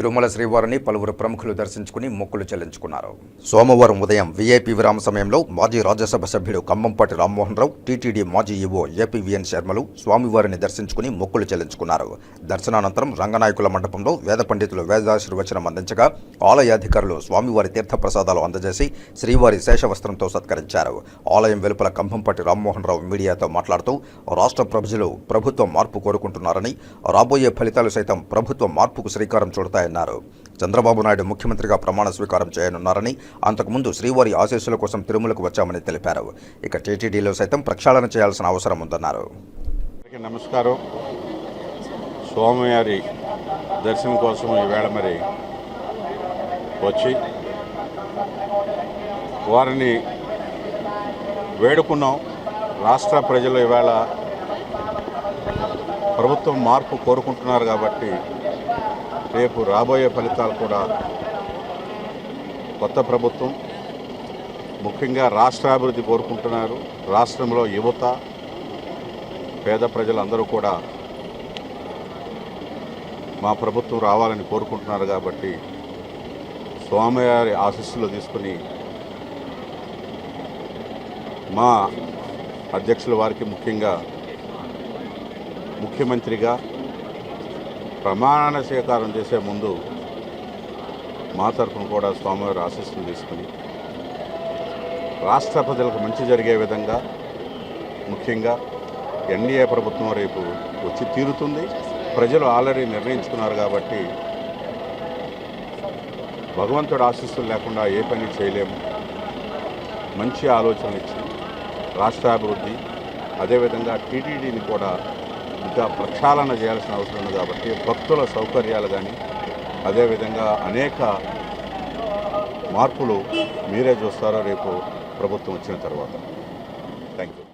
తిరుమల శ్రీవారిని పలువురు ప్రముఖులు దర్శించుకుని మొక్కులు చెల్లించుకున్నారు. సోమవారం ఉదయం వీఐపీ విరామ సమయంలో మాజీ రాజ్యసభ సభ్యుడు ఖమ్మంపాటి రామ్మోహన్ రావు టీటీడీ మాజీ ఈవో ఏపీవీఎన్ శర్మలు స్వామివారిని దర్శించుకుని మొక్కులు చెల్లించుకున్నారు. దర్శనానంతరం రంగనాయకుల మండపంలో వేద పండితులు వేదాశీర్వచనం అందించగా ఆలయాధికారులు స్వామివారి తీర్థప్రసాదాలు అందజేసి శ్రీవారి శేషవస్త్రంతో సత్కరించారు. ఆలయం వెలుపల కంభంపాటి రామ్మోహన్ రావు మీడియాతో మాట్లాడుతూ రాష్ట్ర ప్రజలు ప్రభుత్వం మార్పు కోరుకుంటున్నారని రాబోయే ఫలితాలు సైతం ప్రభుత్వ మార్పుకు శ్రీకారం చుడతాయన్నారు చంద్రబాబు నాయుడు ముఖ్యమంత్రిగా ప్రమాణ స్వీకారం చేయనున్నారని అంతకుముందు శ్రీవారి ఆశీస్సుల కోసం తిరుమలకు వచ్చామని తెలిపారు. ఇక టీటీడీలో సైతం ప్రక్షాళన చేయాల్సిన అవసరం ఉందన్నారు. నమస్కారం. స్వామివారి దర్శనం కోసం ఈవేళ మరి వచ్చి వారిని వేడుకున్నాం. రాష్ట్ర ప్రజలు ఈవేళ ప్రభుత్వం మార్పు కోరుకుంటున్నారు కాబట్టి రేపు రాబోయే ఫలితాలు కూడా కొత్త ప్రభుత్వం ముఖ్యంగా రాష్ట్రాభివృద్ధి కోరుకుంటున్నారు. రాష్ట్రంలో యువత పేద ప్రజలందరూ కూడా మా ప్రభుత్వం రావాలని కోరుకుంటున్నారు కాబట్టి స్వామివారి ఆశీస్సులు తీసుకుని మా అధ్యక్షుల వారికి ముఖ్యంగా ముఖ్యమంత్రిగా ప్రమాణ స్వీకారం చేసే ముందు మా తరఫున కూడా స్వామివారి ఆశీస్సులు తీసుకుని రాష్ట్ర ప్రజలకు మంచి జరిగే విధంగా ముఖ్యంగా ఎన్డీఏ ప్రభుత్వం రేపు వచ్చి తీరుతుంది. ప్రజలు ఆల్రెడీ నిర్ణయించుకున్నారు కాబట్టి భగవంతుడు ఆశీస్సులు లేకుండా ఏ పని చేయలేము. మంచి ఆలోచనలు ఇచ్చి రాష్ట్రాభివృద్ధి అదేవిధంగా టీటీడీని కూడా ఇంకా ప్రక్షాళన చేయాల్సిన అవసరం ఉంది కాబట్టి భక్తుల సౌకర్యాలు కానీ అదేవిధంగా అనేక మార్పులు మీరే చూస్తారో రేపు ప్రభుత్వం వచ్చిన తర్వాత. Thank you